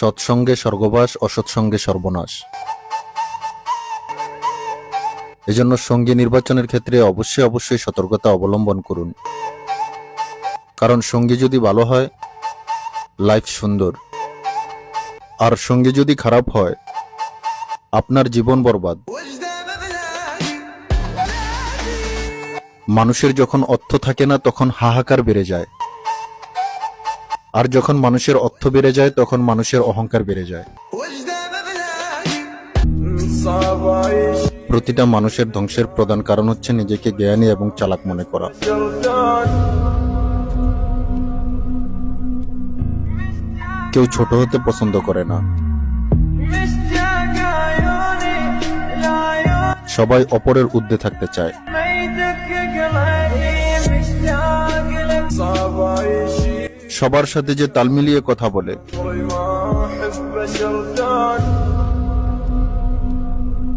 সৎসঙ্গে স্বর্গবাস, অসৎসঙ্গে সর্বনাশ। এজন্য সঙ্গী নির্বাচনের ক্ষেত্রে অবশ্যই অবশ্যই সতর্কতা অবলম্বন করুন। কারণ সঙ্গী যদি ভালো হয় লাইফ সুন্দর। আর সঙ্গী যদি খারাপ হয়, আপনার জীবন বরবাদ। মানুষের যখন অর্থ থাকে না, তখন হাহাকার বেড়ে যায়। আর যখন মানুষের অর্থ বেড়ে যায়, তখন মানুষের অহংকার বেড়ে যায়। প্রতিটা মানুষের ধ্বংসের প্রধান কারণ হচ্ছে নিজেকে জ্ঞানী এবং চালাক মনে করা। কেউ ছোট হতে পছন্দ করে না। সবাই অপরের ঊর্ধ্বে থাকতে চায়। সবার সাথে যে তাল মিলিয়ে কথা বলে।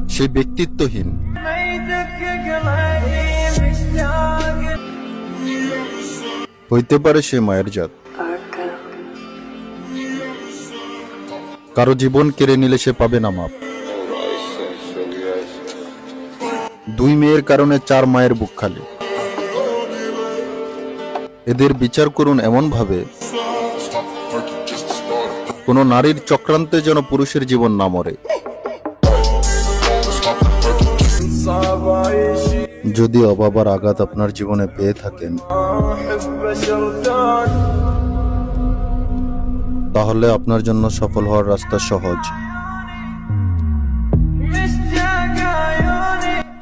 সে ব্যক্তিত্বহীন। হইতে পারে সে মায়ের জাত। কারও জীবন কেড়ে নিলে সে পাবে না মাপ। দুই মেয়ের কারণে চার মায়ের বুক খালি। এদের বিচার করুন এমনভাবে, কোনো নারীর চক্রান্তে যেন পুরুষের জীবন না মরে। যদি অবাবার আঘাত আপনার জীবনে পেয়ে থাকেন, তাহলে আপনার জন্য সফল হওয়ার রাস্তা সহজ।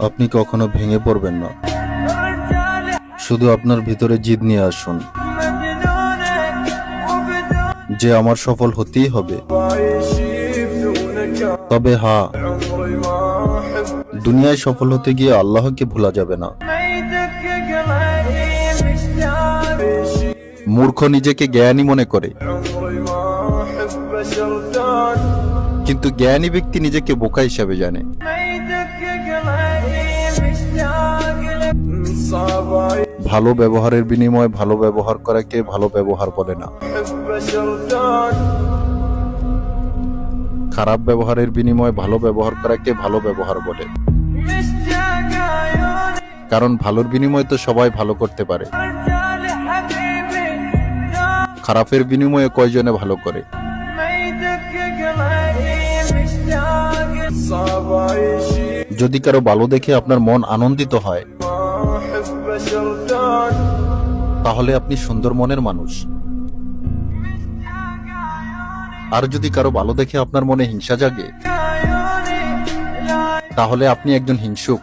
আপনি কখনো ভেঙে পড়বেন না। শুধু আপনার ভিতরে জিদ নিয়ে আসুন। যে আমার সফল হতেই হবে। তবে হা দুনিয়ায় সফল হতে গিয়ে আল্লাহকে ভোলা যাবে না। মূর্খ নিজেকে জ্ঞানী মনে করে। কিন্তু জ্ঞানী ব্যক্তি নিজেকে বোকা হিসাবে জানে। ভালো ব্যবহারের বিনিময়ে ভালো ব্যবহার করাকে ভালো ব্যবহার বলে না। খারাপ ব্যবহারের বিনিময়ে ভালো ব্যবহার করাকে ভালো ব্যবহার বলে। কারণ ভালোর বিনিময়ে তো সবাই ভালো করতে পারে। খারাপের বিনিময়ে কয়জনে ভালো করে? যদি কারও ভালো দেখে আপনার মন আনন্দিত হয় তাহলে আপনি সুন্দর মনের মানুষ। আর যদি কারও ভালো দেখে আপনার মনে হিংসা জাগে, তাহলে আপনি একজন হিংসুক।